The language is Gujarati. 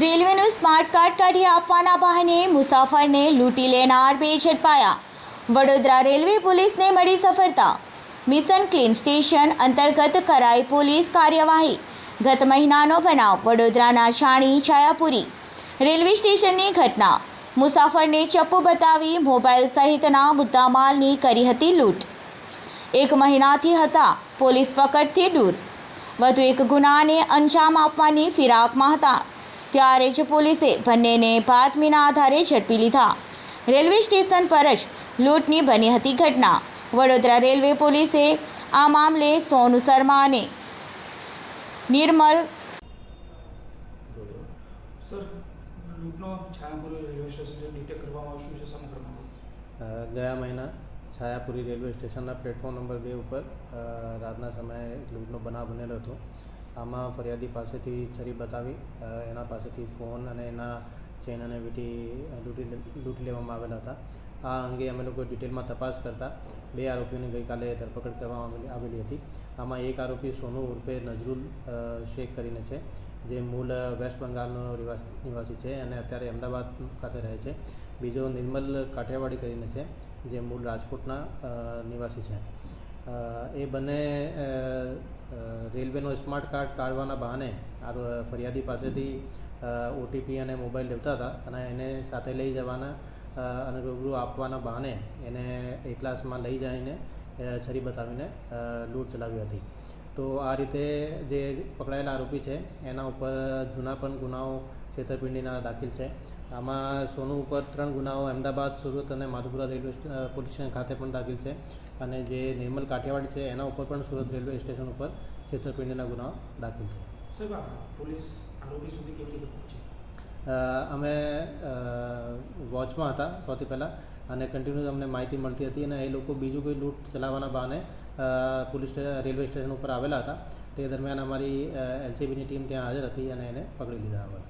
રેલવેનું સ્માર્ટ કાર્ડ કાઢી આપવાના બહાને મુસાફરને લૂંટી લેનાર બે ઝડપાયા. વડોદરા રેલવે પોલીસને મળી સફળતા. મિશન ક્લીન સ્ટેશન અંતર્ગત કરાઈ પોલીસ કાર્યવાહી. ગત મહિનાનો બનાવ વડોદરાના શાણી છાયાપુરી રેલવે સ્ટેશનની ઘટના. મુસાફરને ચપ્પુ બતાવી મોબાઈલ સહિતના મુદ્દામાલની કરી હતી લૂંટ. એક મહિનાથી હતા પોલીસ પકડથી દૂર. વધુ એક ગુનાને અંજામ આપવાની ફિરાકમાં હતા. ત્યારે જ પોલીસે બંનેને બાતમીના આધારે ઝડપી લીધા. રેલવે સ્ટેશન પર જ લૂંટની બની હતી ઘટના. વડોદરા રેલવે પોલીસે આ મામલે સોનુ શર્મા અને નિર્મલ સર લૂંટનો છાયાપુરી રેલવે સ્ટેશન ડિટેક્ટ કરવામાં આવ્યું છે સમગ્ર મામલો અ, ગયા મહિના છાયાપુરી રેલવે સ્ટેશનના પ્લેટફોર્મ નંબર બે ઉપર રાતના સમયે લૂંટનો બનાવ બનેલો હતો. આમાં ફરિયાદી પાસેથી છરી બતાવી એના પાસેથી ફોન અને એના ચેન અને વીટી લૂંટી લૂંટી લેવામાં આવેલા હતા. આ અંગે અમે લોકો ડિટેલમાં તપાસ કરતા બે આરોપીઓની ગઈકાલે ધરપકડ કરવામાં આવેલી હતી. આમાં એક આરોપી સોનુ ઉર્ફે નજરુલ શેખ કરીને છે, જે મૂળ વેસ્ટ બંગાળનો નિવાસી છે અને અત્યારે અમદાવાદ ખાતે રહે છે. બીજો નિર્મલ કાઠિયાવાડી કરીને છે, જે મૂળ રાજકોટના નિવાસી છે. એ બંને રેલવેનો સ્માર્ટ કાર્ડ કાઢવાના બહાને ફરિયાદી પાસેથી ઓટીપી અને મોબાઈલ લેતા હતા અને એને સાથે લઈ જવાના અને રૂબરૂ આપવાના બહાને એને એકલાસમાં લઈ જઈને છરી બતાવીને લૂંટ ચલાવી હતી. તો આ રીતે જે પકડાયેલા આરોપી છે, એના ઉપર જૂના પણ ગુનાઓ છેતરપિંડીના દાખલ છે. આમાં સોનું ઉપર ત્રણ ગુનાઓ અમદાવાદ સુરત અને માધુપુરા રેલવે પોલીસ સ્ટેશન ખાતે પણ દાખલ છે. અને જે નિર્મલ કાઠિયાવાડ છે એના ઉપર પણ સુરત રેલવે સ્ટેશન ઉપર છેતરપિંડીના ગુનાઓ દાખલ છે. પોલીસ આરોપી સુધી કેવી પહોંચી? અમે વોચમાં હતા સૌથી પહેલાં અને કન્ટિન્યુ અમને માહિતી મળતી હતી અને એ લોકો બીજું કોઈ લૂંટ ચલાવવાના બહાને પોલીસ રેલવે સ્ટેશન ઉપર આવેલા હતા. તે દરમિયાન અમારી એલસીબીની ટીમ ત્યાં હાજર હતી અને એને પકડી લીધા હતા.